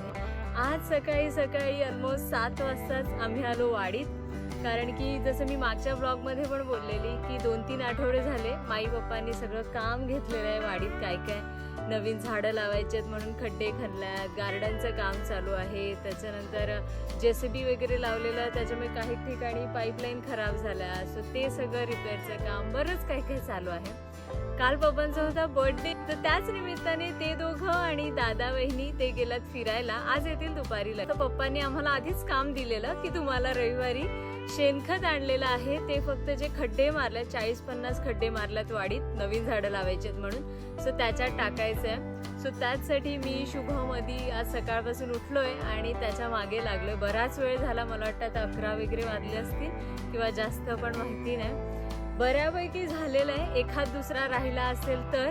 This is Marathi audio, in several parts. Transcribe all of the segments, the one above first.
मित्रांनो आज सकाळी सकाळी ऑलमोस्ट सात वाजताच आम्ही आलो वाडीत. कारण की जसं मी मागच्या ब्लॉगमध्ये पण बोललेली की दोन तीन आठवडे झाले माई पप्पांनी सगळं काम घेतलेलं आहे वाडीत. काय काय नवीन झाडं लावायचे आहेत म्हणून खड्डे खणल्यात गार्डनचं काम चालू आहे. त्याच्यानंतर जे सी बी वगैरे लावलेलं आहे त्याच्यामुळे काही ठिकाणी पाईपलाईन खराब झाल्या. सो ते सगळं रिपेअरचं काम बरंच काही काही चालू आहे. काल पप्पांचा होता बर्थडे तर त्याच निमित्ताने ते दोघं आणि दादा बहिणी ते गेलात फिरायला. आज येतील दुपारीला. तर पप्पांनी आम्हाला आधीच काम दिलेलं की तुम्हाला रविवारी शेणखत आणलेलं आहे. ते फक्त जे खड्डे मारले चाळीस पन्नास खड्डे मारल्यात वाडीत नवीन झाडं लावायचे आहेत म्हणून. सो त्याच्यात टाकायचं आहे सो त्याचसाठी मी शुभमधी आज सकाळपासून उठलोय आणि त्याच्यामागे लागलोय. बराच वेळ झाला मला वाटतं आता अकरा वगैरे वाजले असतील किंवा जास्त पण माहिती नाही. बऱ्यापैकी झालेलं आहे. एखाद दुसरा राहिला असेल तर.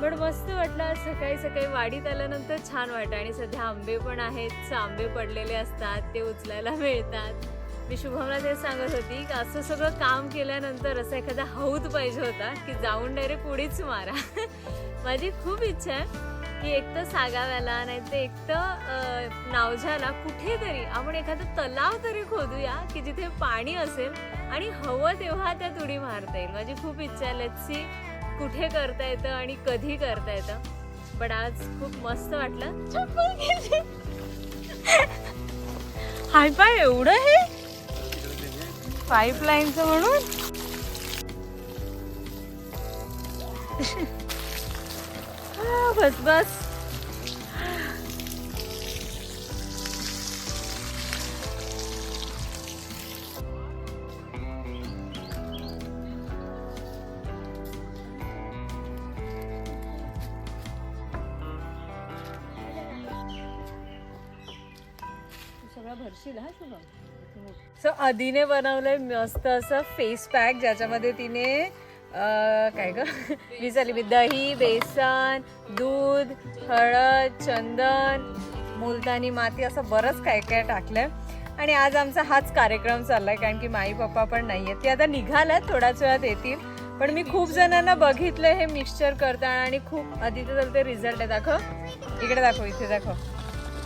पण मस्त वाटलं सकाळी सकाळी वाडीत आल्यानंतर छान वाटतं आणि सध्या आंबे पण आहेत. आंबे पडलेले असतात ते उचलायला मिळतात. मी शुभमला ते सांगत होती की असं सगळं काम केल्यानंतर असं एखादा हौद पाहिजे होता की जाऊन डायरेक्ट पुढेच मारा. माझी खूप इच्छा आहे की एक तर सागाव्याला नाही तर एक तर नावझ्याला कुठेतरी आपण एखादा तलाव तरी खोदूया की जिथे पाणी असेल आणि हवं तेव्हा त्यात उडी मारता येईल. माझी खूप इच्छा आहे. कुठे करता येतं आणि कधी करता येतं. पण आज खूप मस्त वाटलं. हाय पाय एवढं हे? पाईपलाईनचं म्हणून? बस बस. सगळं भरशील हा शुभम? सो अदिने बनवलंय मस्त असं फेस पॅक ज्याच्यामध्ये तिने काय ग? विचारली मी दही बेसन दूध हळद चंदन मुलतानी माती असं बरंच काय काय टाकलंय. आणि आज आमचा हाच कार्यक्रम चाललाय कारण की माई पप्पा पण नाही आहेत. ते आता निघाल्यात थोड्याच वेळात येतील. पण मी खूप जणांना बघितलं हे मिक्सचर करताना आणि खूप आधी तर चालते रिझल्ट आहे दाखव. इकडे दाखव इथे दाखव.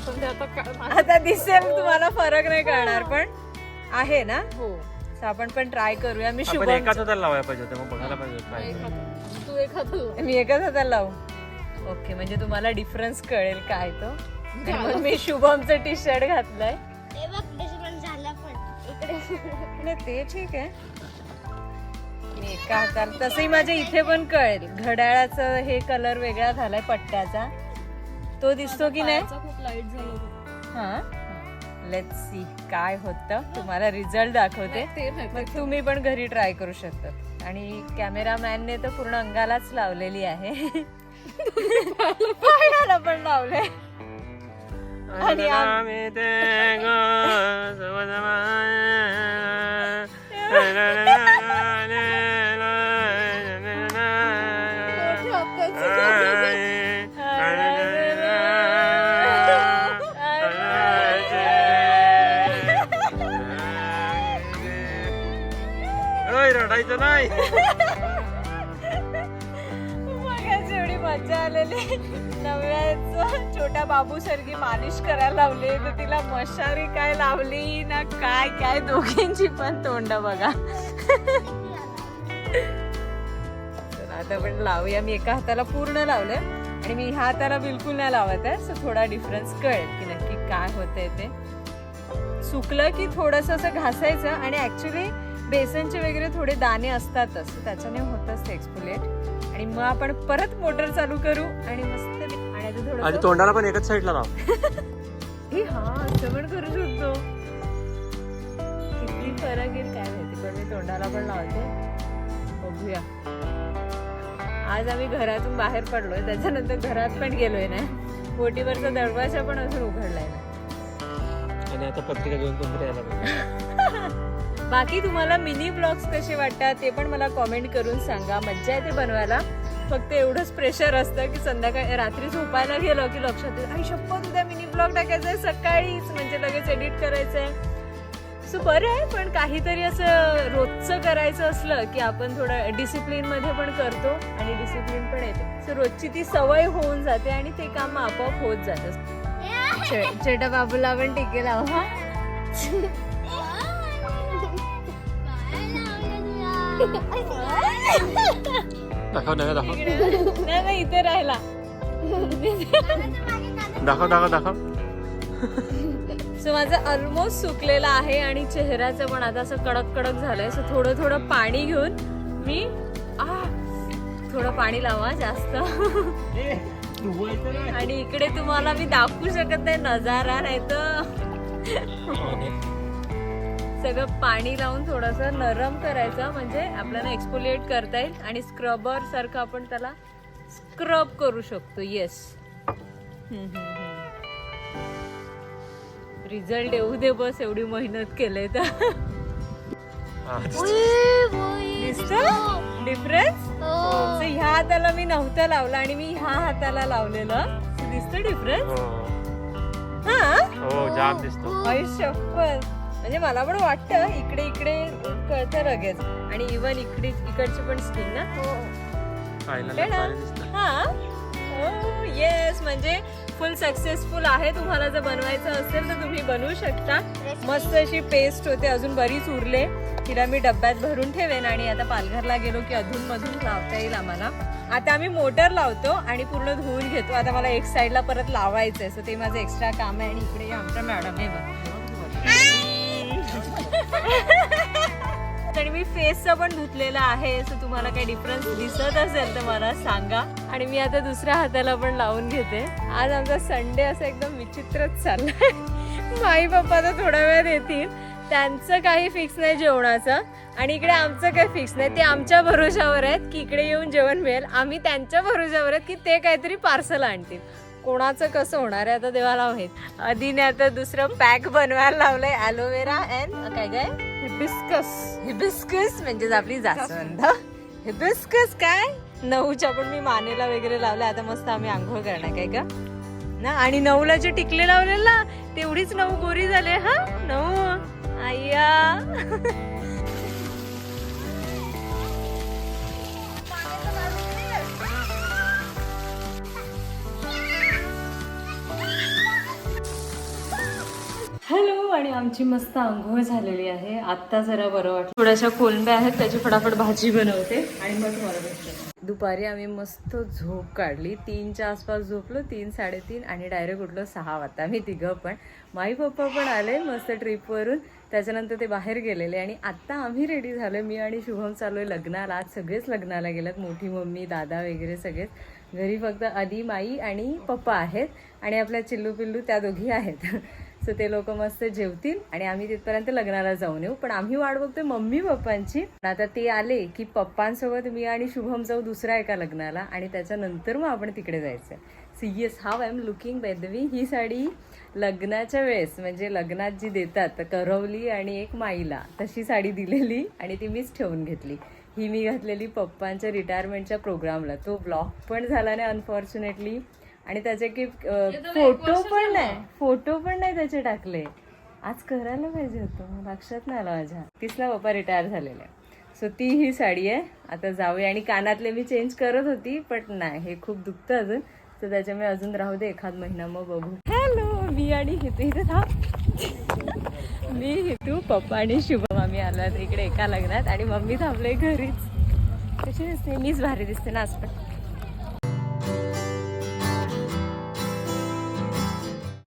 आता दिसेल तुम्हाला फरक नाही कळणार पण आहे ना? हो. तर आपण पण ट्राय करूया. मी आपण शुभम एकाच हाताला लावायला पाहिजे होतं मग बघायला पाहिजे होतं काय. तू एखादं मी एकच हाताला लावू. ओके म्हणजे तुम्हाला डिफरन्स कळेल काय तो. आणि मग मी शुभमचं टी शर्ट घातलंय. ते बघ दुश्मन झाला पण. इकडे. नाही, ते ठीक आहे. मी एका हाताला तसंही माझ्या इथे पण कळेल. घड्याळाचं हे कलर वेगळा झालाय पट्ट्याचा. तो दिसतो की नाही? पायाचा खूप लाइट झालं होतं. हा. लेट्स सी काय होतं. तुम्हाला रिझल्ट दाखवते. मग तुम्ही पण घरी ट्राय करू शकता आणि कॅमेरामॅनने तर पूर्ण अंगालाच लावलेली आहे. पायाला पण लावले आणि आम- आम्ही ते ग नाही एवढी मजा आलेली. नव्याचं छोट्या बाबू सारखी मालिश करायला लावली. तर तिला मशारी काय लावली ना काय काय दोघींची पण तोंड बघा. तर आता पण लावूया. मी एका हाताला पूर्ण लावलंय आणि मी ह्या हाताला बिलकुल नाही लावत आहे. सो थोडा डिफरन्स कळेल की नक्की काय होतंय ते. सुकलं की थोडस असं घासायचं आणि ऍक्च्युली बेसनचे वगैरे थोडे दाणे असतातच त्याच्याने होतच ते एक्सपुलेट आणि मग आपण परत मोटर चालू करू आणि मस्त आणि आता तोंडाला पण एकच साईडला लाव. हे हा असं पण करू शकतो. किती फरक येईल काय माहिती पण मी तोंडाला पण लावते. बघूया. आज आम्ही घरातून बाहेर पडलोय त्याच्यानंतर घरात पण गेलोय ना. बोटीवरचा दरवाजा पण अजून उघडलाय ना. आणि आता पत्रिका घेऊन कोणतरी यायला पाहिजे बाकी तुम्हाला मिनी ब्लॉग्स कसे वाटतात ते पण मला कॉमेंट करून सांगा. मज्जा येते बनवायला. फक्त एवढंच प्रेशर असतं की संध्याकाळी रात्री झोपायला गेलो की लक्षात येईल आई शपथ उद्या मिनी ब्लॉग टाकायचा आहे सकाळीच म्हणजे लगेच एडिट करायचं आहे. सो बरं आहे पण काहीतरी असं रोजचं करायचं असलं की आपण थोडं डिसिप्लिनमध्ये पण करतो आणि डिसिप्लिन पण येते. सो रोजची ती सवय होऊन जाते आणि ते काम आपोआप होत जातं छोट्या बाबूला पण टिके लाव. हा दाखव दाखव दाखव. नाही नाही इथे राहिला. दाखव दाखव दाखव. सो माझं ऑलमोस्ट सुकलेलं आहे आणि चेहऱ्याचं पण आता असं कडक कडक झालंय. सो थोडं थोडं पाणी घेऊन मी आ थोडं पाणी लावा जास्त. आणि इकडे तुम्हाला मी दाखवू शकत नाही नजारा नाही तर. सगळं पाणी लावून थोडंसं नरम करायचं म्हणजे आपल्याला एक्सपोलिएट करता येईल आणि स्क्रबर सारखं आपण त्याला स्क्रब करू शकतो येस रिझल्ट येऊ दे बस एवढी मेहनत केले तर. दिसत? डिफरन्स So, ह्या हाताला मी नव्हतं लावलं आणि मी ह्या हाताला लावलेलं. दिसत डिफरन्स हा. हो? जाम दिसतो. शप्पथ. म्हणजे मला पण वाटतं इकडे इकडे कळतं लगेच. आणि इवन इकडे इकडची पण स्किन ना. पाहायला है. हा येस म्हणजे फुल सक्सेसफुल आहे. तुम्हाला जर बनवायचं असेल तर तुम्ही बनवू शकता. मस्त अशी पेस्ट होते अजून बरीच उरले. तिला मी डब्यात भरून ठेवेन आणि आता पालघरला गेलो की अधून मधून लावता येईल आम्हाला. आता आम्ही मोटर लावतो आणि पूर्ण धुवून घेतो. आता मला एक साईडला परत लावायचंय सो ते माझं एक्स्ट्रा काम आहे आणि इकडे आमच्या मॅडम आहे बघ. आणि मी फेसचं पण धुतलेलं आहे सो तुम्हाला काही डिफरन्स दिसत असेल तर मला सांगा. आणि मी आता दुसऱ्या हाताला पण लावून घेते. आज आमचा संडे असा एकदम विचित्रच चाललाय. माई पप्पा तर थोड्या वेळात येतील त्यांचं काही फिक्स नाही जेवणाचं. आणि इकडे आमचं काही फिक्स नाही. ते आमच्या भरोशावर आहेत की इकडे येऊन जेवण मिळेल. आम्ही त्यांच्या भरोशावर आहेत की ते काहीतरी पार्सल आणतील. कोणाचं कसं होणार आहे आता देवाला माहीत? आधीने आता दुसरं पॅक बनवायला लावलंय ॲलोवेरा अँड काय काय हिबिस्कस. हिबिस्कस म्हणजेच आपली जास्वंद. हिबिस्कस काय? नऊच्या पण मी मानेला वगैरे लावलं आता मस्त आम्ही आंघोळ करणार काय का ना आणि नऊला जे टिकले लावलेलं ना तेवढीच नऊ गोरी झाले हा? नऊ. आय्या. हॅलो आणि आमची मस्त आंघोळ झालेली आहे. आत्ता जरा बरं वाटतं थोड्याशा कोलंब्या आहेत त्याची फटाफट भाजी बनवते आणि मग तुम्हाला भेटते. दुपारी आम्ही मस्त झोप काढली. तीनच्या आसपास झोपलो तीन साडेतीन आणि डायरेक्ट उठलो सहा वाजता. आम्ही तिघं पण. माई पप्पा पण आले मस्त ट्रिपवरून त्याच्यानंतर ते बाहेर गेलेले आणि आत्ता आम्ही रेडी झालो मी आणि शुभम चालू आहे लग्नाला. आज सगळेच लग्नाला गेलेत. मोठी मम्मी दादा वगैरे सगळेच. घरी फक्त आधी माई आणि पप्पा आहेत आणि आपल्या चिल्लू पिल्लू त्या दोघी आहेत. सो ते लोक मस्त जेवतील आणि आम्ही तिथपर्यंत लग्नाला जाऊन येऊ. पण आम्ही वाट बघतोय मम्मी पप्पांची. पण आता ते आले की पप्पांसोबत मी आणि शुभम जाऊ दुसऱ्या एका लग्नाला आणि त्याच्यानंतर मग आपण तिकडे जायचं. So yes how I am looking by the way ही साडी लग्नाच्या वेळेस म्हणजे लग्नात जी देतात करवली आणि एक माईला तशी साडी दिलेली आणि ती मीच ठेवून घेतली. ही मी घातलेली पप्पांच्या रिटायरमेंटच्या प्रोग्रामला तो ब्लॉक पण झाला नाही अनफॉर्च्युनेटली आणि त्याचे की फोटो पण नाही फोटो पण नाही त्याचे टाकले. आज करायला पाहिजे होतं लक्षात नाही आलं माझ्या. तिसला पप्पा रिटायर झालेले. सो ती ही साडी आहे आता जाऊया. आणि कानातले मी चेंज करत होती पण नाही हे खूप दुखतं अजून. तर त्याच्यामुळे अजून राहू दे एखाद महिना मग बघू. हॅलो मी आणि हितू इथे थांब. मी हितू पप्पा आणि शुभम आम्ही आलो इकडे एका लग्नात आणि मम्मी थांबले घरीच. कशी दिसते? मीच भारी दिसते ना आज पण